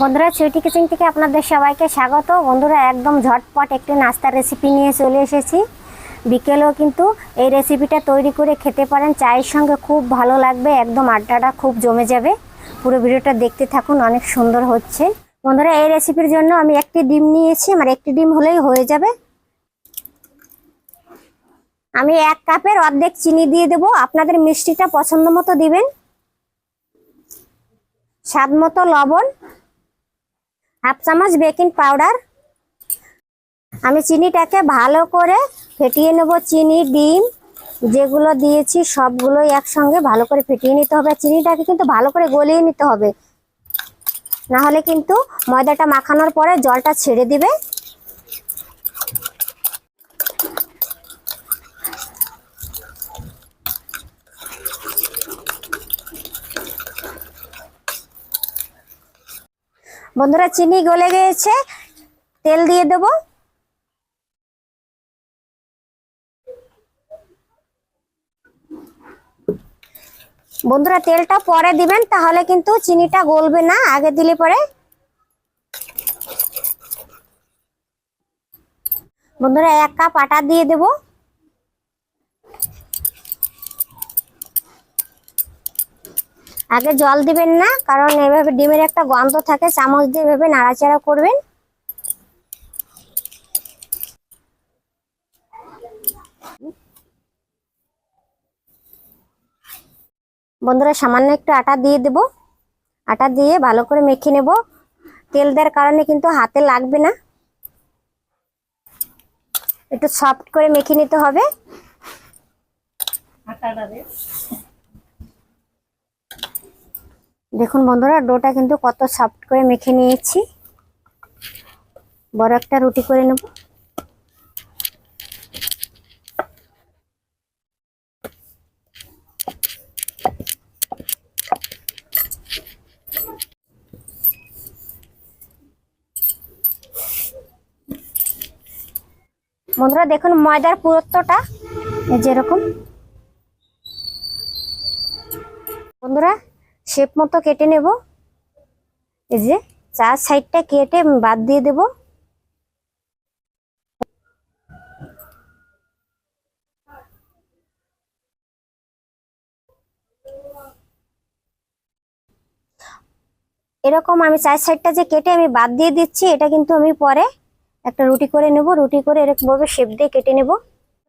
বন্ধুরা সুইটি কিচেন থেকে আপনাদের সবাইকে স্বাগত। বন্ধুরা, একদম ঝটপট একটি নাস্তার রেসিপি নিয়ে চলে এসেছি। বিকেলেও কিন্তু এই রেসিপিটা তৈরি করে খেতে পারেন। চায়ের সঙ্গে খুব ভালো লাগবে, একদম আড্ডাটা খুব জমে যাবে। পুরো ভিডিওটা দেখতে থাকুন, অনেক সুন্দর হচ্ছে। বন্ধুরা, এই রেসিপির জন্য আমি একটি ডিম নিয়েছি। আমার একটি ডিম হলেই হয়ে যাবে। আমি এক কাপের অর্ধেক চিনি দিয়ে দেবো। আপনাদের মিষ্টিটা পছন্দ মতো দিবেন। স্বাদ মতো লবণ। হাফ চামচ বেকিং পাউডার। আমি চিনিটাকে ভালো করে ফেটিয়ে নেব। চিনি, ডিম যেগুলো দিয়েছি সবগুলোই একসঙ্গে ভালো করে ফেটিয়ে নিতে হবে। চিনিটাকে কিন্তু ভালো করে গলিয়ে নিতে হবে। না হলে কিন্তু ময়দাটা মাখানোর পরে জলটা ছেড়ে দিবে। বন্ধুরা চিনি গলে গিয়েছে তেল দিয়ে দেব। বন্ধুরা তেলটা পরে দিবেন, তাহলে কিন্তু চিনিটা গলবে না, আগে দিলে পরে। বন্ধুরা এক কাপ আটা দিয়ে দেব। আগে জল দিবেন না, কারণ এভাবে ডিমের একটা গন্ধ থাকে, চামচ দিয়ে এভাবে নাড়াচাড়া করবেন। বন্ধুরা, সামান্য একটু আটা দিয়ে দেব। আটা দিয়ে ভালো করে মেখে নেব। তেল দেওয়ার কারণে কিন্তু হাতে লাগবে না। একটু সফট করে মেখে নিতে হবে। দেখুন বন্ধুরা, ডোটা কিন্তু কত সফট করে মেখে নিয়েছি। বড় একটা রুটি করে নেব। বন্ধুরা, দেখুন ময়দার পুরুত্বটা যেরকম বন্ধুরা শেপ মতো কেটে নেব। এই যে চার সাইডটা কেটে বাদ দিয়ে দেব। এরকম আমি চার সাইডটা যে কেটে আমি বাদ দিয়ে দিচ্ছি, এটা কিন্তু আমি পরে একটা রুটি করে নেব। রুটি করে এরকম ভাবে শেপ দিয়ে কেটে নেব।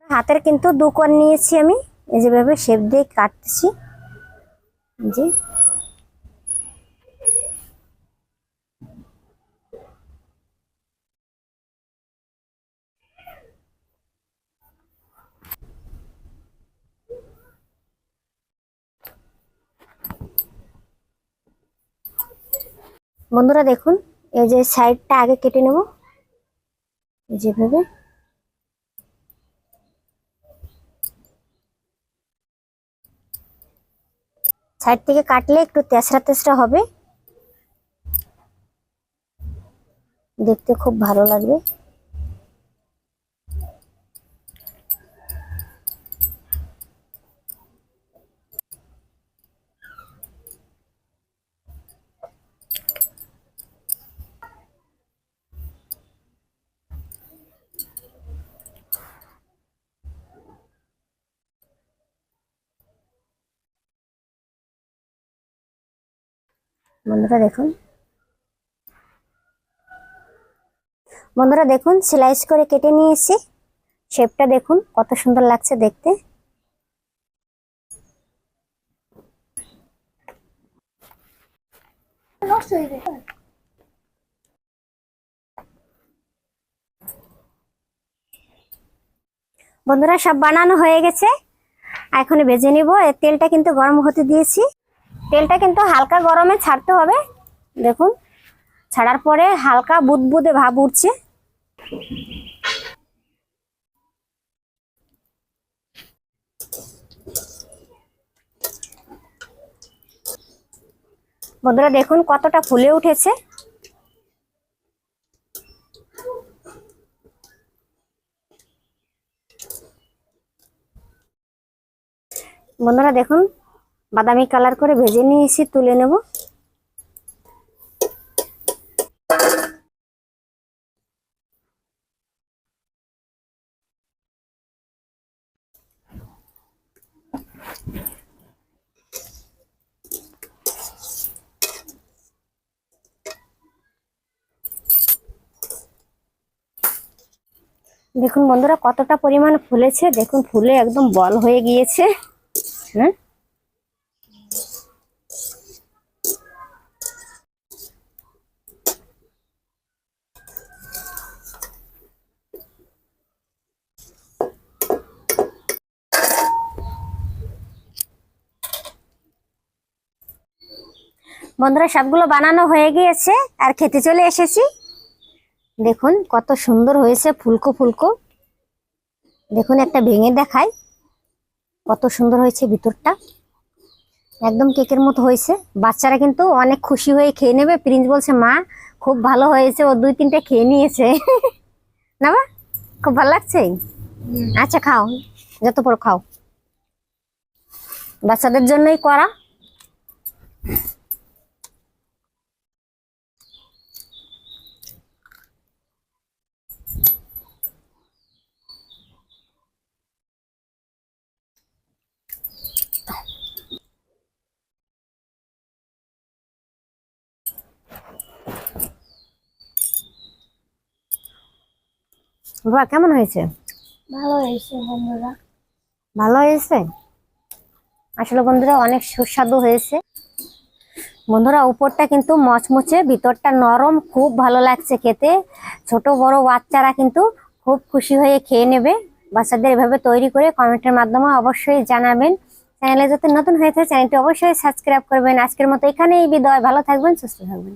হাতের কিন্তু দু কোণ নিয়েছি আমি। এই যেভাবে শেপ দিয়ে কাটতেছি জি বন্ধুরা দেখুন, এই যে সাইডটা আগে কেটে নেব। যেভাবে সাইড থেকে কাটলে একটু তেসরা তেসরা হবে। দেখতে খুব ভালো লাগবে। বন্ধুরা দেখুন। বন্ধুরা দেখুন স্লাইস করে কেটে নিয়েছি। শেপটা দেখুন কত সুন্দর লাগছে দেখতে। বন্ধুরা সব বানানো হয়ে গেছে। এখন ভেজে নিব। এর তেলটা কিন্তু গরম হতে দিয়েছি। তেলটা কিন্তু হালকা গরমে ছাড়তে হবে। দেখুন, ছাড়ার পরে হালকা বুদবুদে ভাব উঠছে। বন্ধুরা, দেখুন কতটা ফুলে উঠেছে। বন্ধুরা, দেখুন বাদামি কালার করে ভেজে নিয়েছি, তুলে নেব। দেখুন বন্ধুরা, কতটা পরিমাণ ফুলেছে। দেখুন, ফুলে একদম বল হয়ে গিয়েছে। হ্যাঁ? বন্ধুরা সবগুলো বানানো হয়ে গিয়েছে আর খেতে চলে এসেছি। দেখুন কত সুন্দর হয়েছে ফুলকো ফুলকো। দেখুন একটা ভেঙে দেখাই কত সুন্দর হয়েছে ভিতরটা। একদম কেকের মতো হয়েছে। বাচ্চারা কিন্তু অনেক খুশি হয়ে খেয়ে নেবে। প্রিন্স বলছে মা খুব ভালো হয়েছে। ও দুই তিনটে খেয়ে নিয়েছে। না মা? খুব ভালো লাগছে? আচ্ছা খাও। যত পর খাও। বাচ্চাদের জন্যই করা। বাবা কেমন হয়েছে? ভালো হয়েছে বন্ধুরা। ভালো হয়েছে? আসলে বন্ধুরা অনেক সুস্বাদু হয়েছে। বন্ধুরা উপরটা কিন্তু মচমচে ভিতরটা নরম খুব ভালো লাগছে খেতে। ছোট বড় বাচ্চারা কিন্তু খুব খুশি হয়ে খেয়ে নেবে। বাচ্চাদের এভাবে তৈরি করে কমেন্টের মাধ্যমে অবশ্যই জানাবেন। চ্যানেলে যাতে নতুন হয়ে থাকে চ্যানেলটি অবশ্যই সাবস্ক্রাইব করবেন। আজকের মতো এখানেই বিদায়। ভালো থাকবেন সুস্থ থাকবেন।